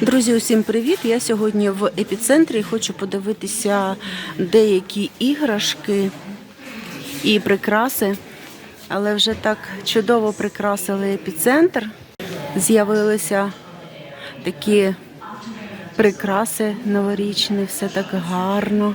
Друзі, усім привіт! Я сьогодні в епіцентрі хочу подивитися деякі іграшки і прикраси, але вже так чудово прикрасили епіцентр. З'явилися такі прикраси новорічні, все так гарно,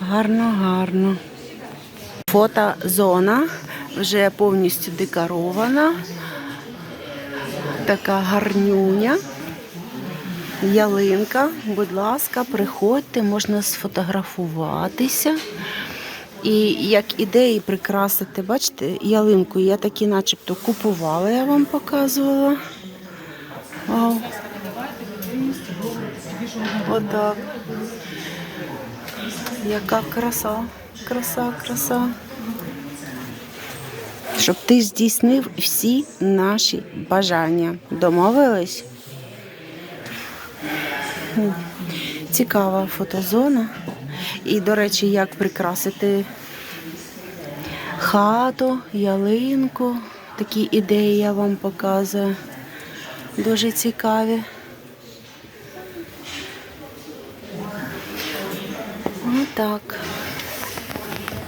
гарно, гарно. Фотозона вже повністю декорована. Така гарнюня. Ялинка, будь ласка, приходьте, можна сфотографуватися. І як ідеї прикрасити, бачите, ялинку я такі начебто купувала, я вам показувала. Вау. Отак. Яка краса, краса, краса. Щоб ти здійснив всі наші бажання. Домовились? Цікава фотозона. І, до речі, як прикрасити хату, ялинку. Такі ідеї я вам показую. Дуже цікаві. Отак.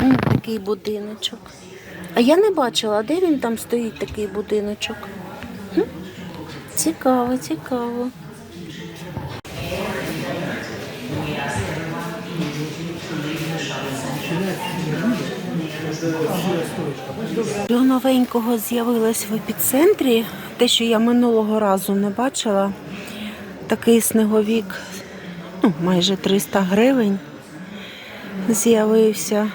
М, Такий будиночок. А я не бачила, де він там стоїть такий будиночок. Цікаво, цікаво. Що новенького з'явилось в епіцентрі, те, що я минулого разу не бачила, такий сніговік, ну, майже 300 гривень. З'явився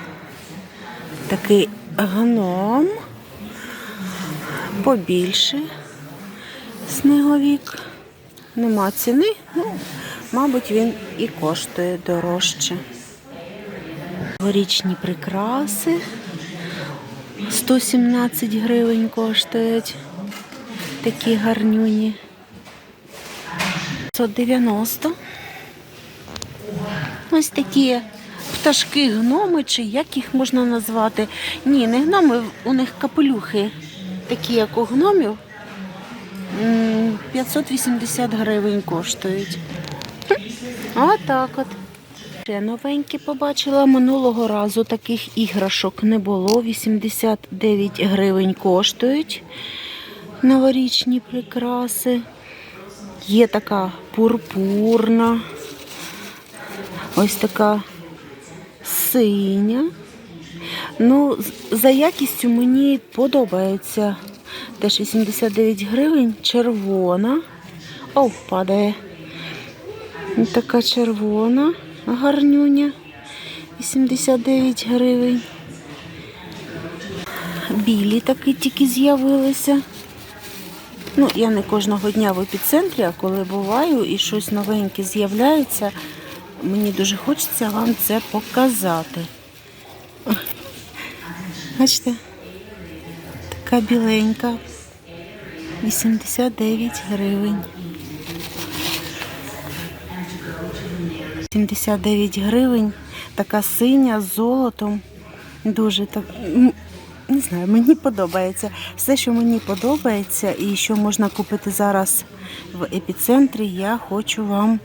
такий гном, побільше сніговік. Нема ціни, ну, мабуть, він і коштує дорожче. Горічні прикраси 117 гривень коштують. Такі гарнюні. 190. Ось такі пташки, гноми, чи як їх можна назвати. Ні, не гноми, у них капелюхи, такі, як у гномів. 580 гривень коштують. Отак от. Ще новенькі побачила. Минулого разу таких іграшок не було. 89 гривень коштують новорічні прикраси. Є така пурпурна, ось така синя. Ну, за якістю мені подобається. Теж 89 гривень, червона. О, падає. Така червона, гарнюня. 89 гривень. Білі такі тільки з'явилися. Ну, я не кожного дня в епіцентрі, а коли буваю і щось новеньке з'являється, мені дуже хочеться вам це показати. Бачите? Така біленька. 89 гривень. 79 гривень. Така синя з золотом. Дуже так. Не знаю, мені подобається. Все, що мені подобається і що можна купити зараз в епіцентрі, я хочу вам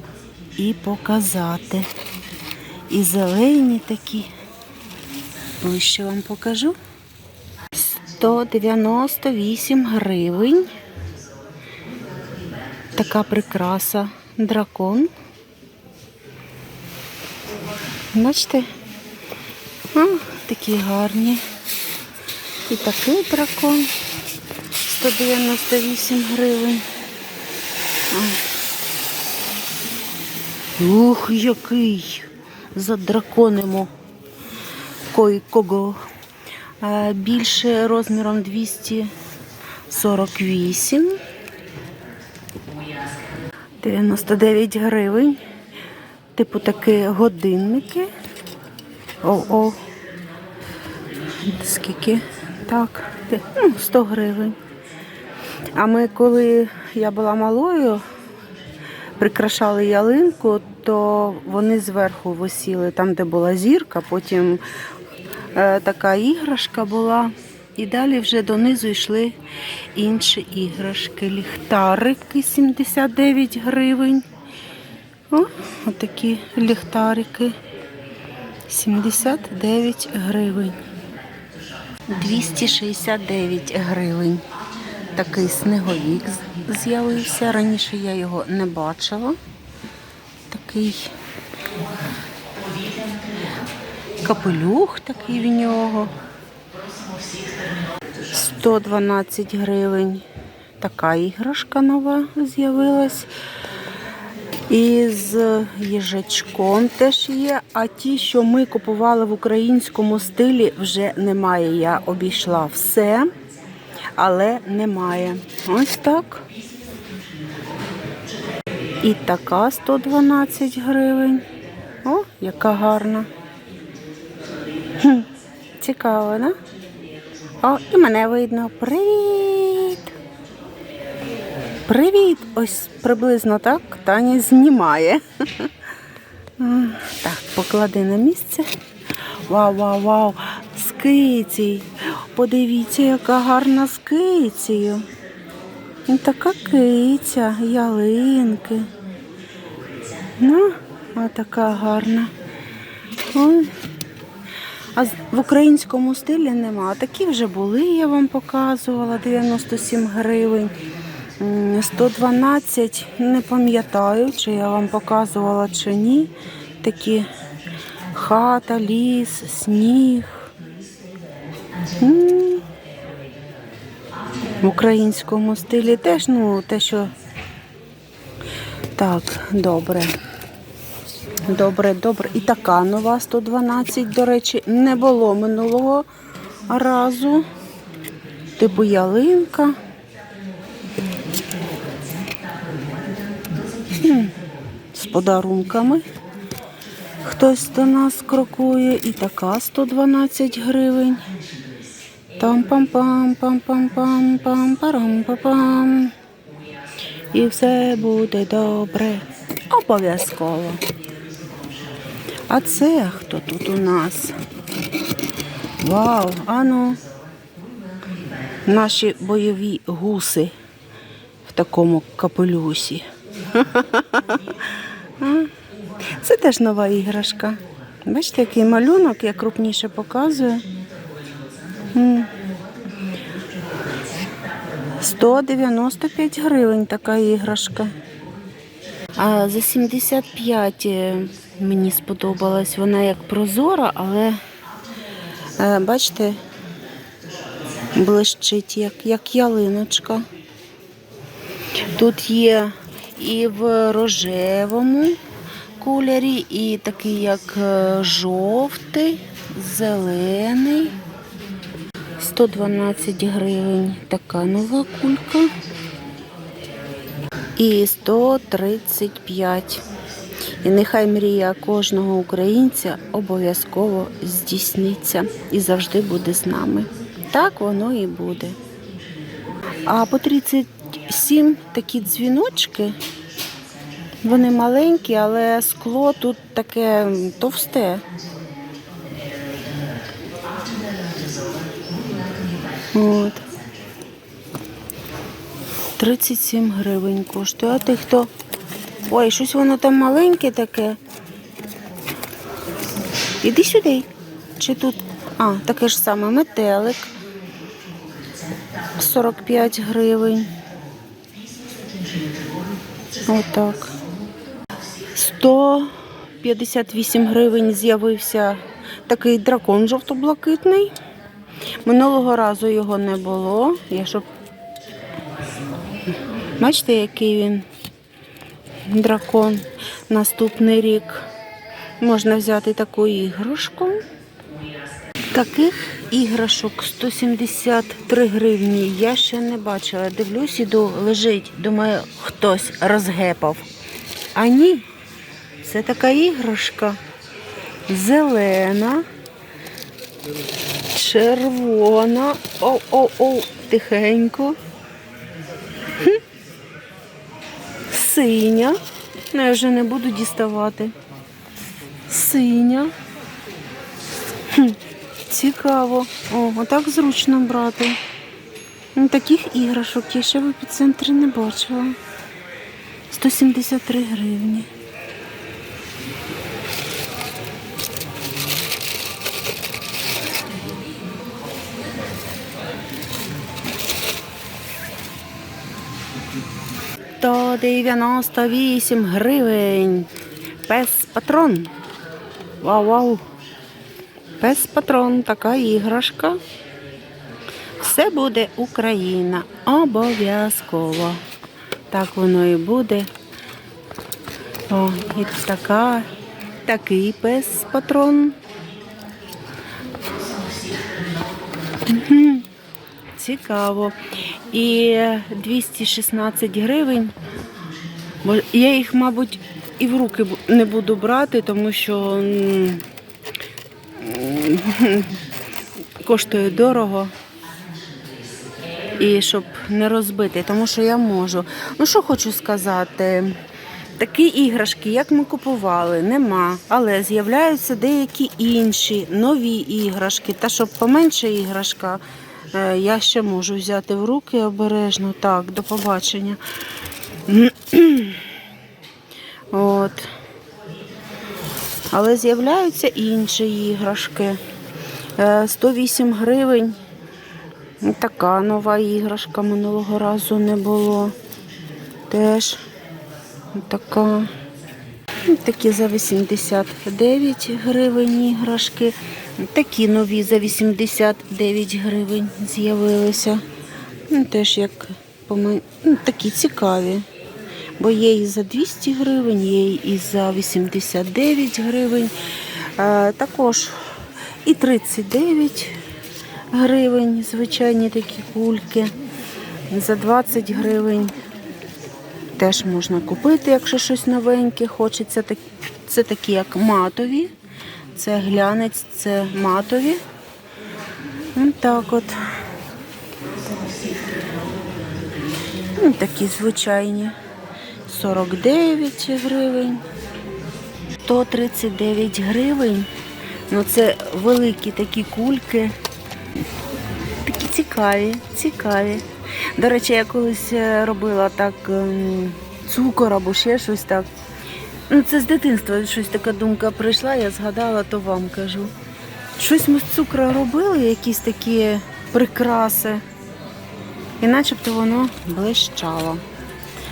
і показати. І зелені такі. Ближче вам покажу. 198 гривень. Така прикраса. Дракон. Бачите? А, такі гарні. І такий дракон. 198 гривень. Ух, який! Задраконимо. Кой кого. Більше розміром 248. 99 гривень. Типу такі годинники. О-о. Скільки? Так, ну, 100 гривень. А ми, коли я була малою, прикрашали ялинку, то вони зверху висіли, там, де була зірка, потім е, така іграшка була. І далі вже донизу йшли інші іграшки. Ліхтарики 79 гривень. О, отакі ліхтарики. 79 гривень. 269 гривень. Такий сніговік з- з'явився. Раніше я його не бачила. Такий капелюх такий в нього. 112 гривень. Така іграшка нова з'явилась. І з їжачком теж є. А ті, що ми купували в українському стилі, вже немає. Я обійшла все, але немає. Ось так. І така 112 гривень. О, яка гарна. Хм, цікаво, да? О, і мене видно. Привіт! Привіт! Ось приблизно так Таня знімає. Так, поклади на місце. Вау, вау, вау! З кицій. Подивіться, яка гарна з кицею. Така киця, ялинки. Ну, а гарна. Ой. А в українському стилі нема. Такі вже були, я вам показувала, 97 гривень. М, 112, не пам'ятаю, чи я вам показувала чи ні. Такі хата, ліс, сніг. В українському стилі теж, ну, те, що так, добре. Добре, добре. І така нова 112, до речі, не було минулого разу. Типу ялинка. Хм, З подарунками. Хтось до нас крокує. І така 112 гривень. там пам пам пам пам пам пам парам па пам І все буде добре. Обов'язково. А це хто тут у нас? Вау, ану. Наші бойові гуси в такому капелюсі. Це теж нова іграшка. Бачите, який малюнок, я крупніше показую. 195 гривень така іграшка. А за 75 е, мені сподобалась. Вона як прозора, але е, бачите, блищить, як, як ялиночка. Тут є і в рожевому кольорі, і такий як е, жовтий, зелений. 112 гривень така нова кулька. І 135. І нехай мрія кожного українця обов'язково здійсниться і завжди буде з нами. Так воно і буде. А по 37 такі дзвіночки. Вони маленькі, але скло тут таке товсте. От. 37 гривень коштує. А ти хто? Ой, щось воно там маленьке таке. Іди сюди. Чи тут? А, таке ж саме метелик. 45 гривень. Отак. 158 гривень з'явився такий дракон жовто-блакитний. Минулого разу його не було. Я щоб Бачите, який він дракон. Наступний рік можна взяти таку іграшку. Таких іграшок 173 гривні. Я ще не бачила. Дивлюсь, іду, лежить. Думаю, хтось розгепав. А ні, це така іграшка. Зелена, червона. Оу-оу-оу, тихенько. Синя. Ну, я вже не буду діставати. Синя. Хм. Цікаво. О, отак зручно брати. Ну, Таких іграшок я ще в епіцентрі не бачила. 173 гривні. То 98 гривень. Пес патрон. Вау-вау. Пес патрон, така іграшка. Все буде Україна. Обов'язково. Так воно і буде. О, і така, такий пес патрон. Цікаво. І 216 гривень. Бо Я їх, мабуть, і в руки не буду брати, тому що коштує дорого. І щоб не розбити, тому що я можу. Ну, що хочу сказати, такі іграшки, як ми купували, нема. Але з'являються деякі інші нові іграшки. Та щоб поменше іграшка, е, я ще можу взяти в руки обережно. Так, до побачення. От. Але з'являються інші іграшки. Е, 108 гривень. Ну, Така нова іграшка минулого разу не було. Теж така. Такі за 89 гривень іграшки. Такі нові за 89 гривень з'явилися. Ну, теж як помен- ну, такі цікаві. Бо є і за 200 гривень, є і за 89 гривень. Також і 39 гривень, звичайні такі кульки. За 20 гривень теж можна купити, якщо щось новеньке хочеться. Це такі, як матові. Це глянець, це матові. Ось так от. Такі звичайні. 49 гривень. 139 гривень. Ну це великі такі кульки. Такі цікаві, цікаві. До речі, я колись е, робила так ем, цукор або ще щось так. Ну, це з дитинства щось така думка прийшла, я згадала, то вам кажу. Щось ми з цукру робили, якісь такі прикраси. І начебто воно блищало.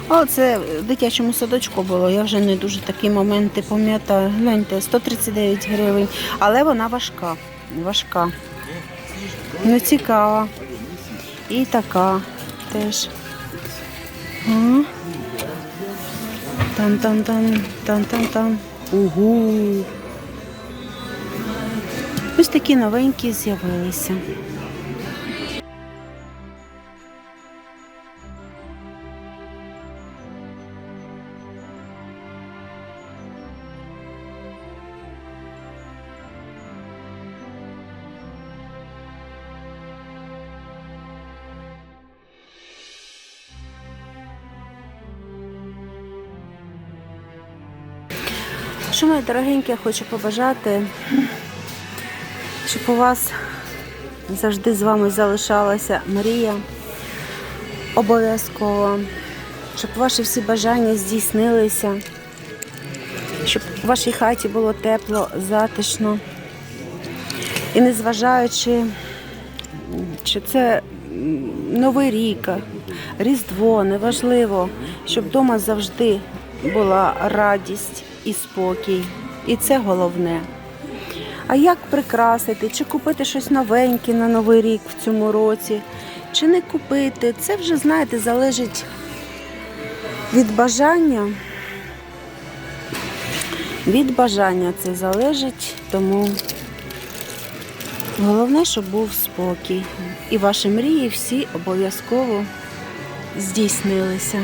Але це в дитячому садочку було, я вже не дуже такі моменти пам'ятаю. Гляньте, 139 гривень, але вона важка. Важка. Ну, цікава. І така теж. Там-там-там, там-там-там. Угу. Ось такі новенькі з'явилися. Що, мої дорогенькі, я хочу побажати, щоб у вас завжди з вами залишалася Марія. Обов'язково, щоб ваші всі бажання здійснилися, щоб у вашій хаті було тепло, затишно. І незважаючи, чи це Новий рік, Різдво, неважливо, щоб вдома завжди була радість і спокій. І це головне. А як прикрасити, чи купити щось новеньке на Новий рік в цьому році, чи не купити, це вже, знаєте, залежить від бажання. Від бажання це залежить, тому головне, щоб був спокій. І ваші мрії всі обов'язково здійснилися.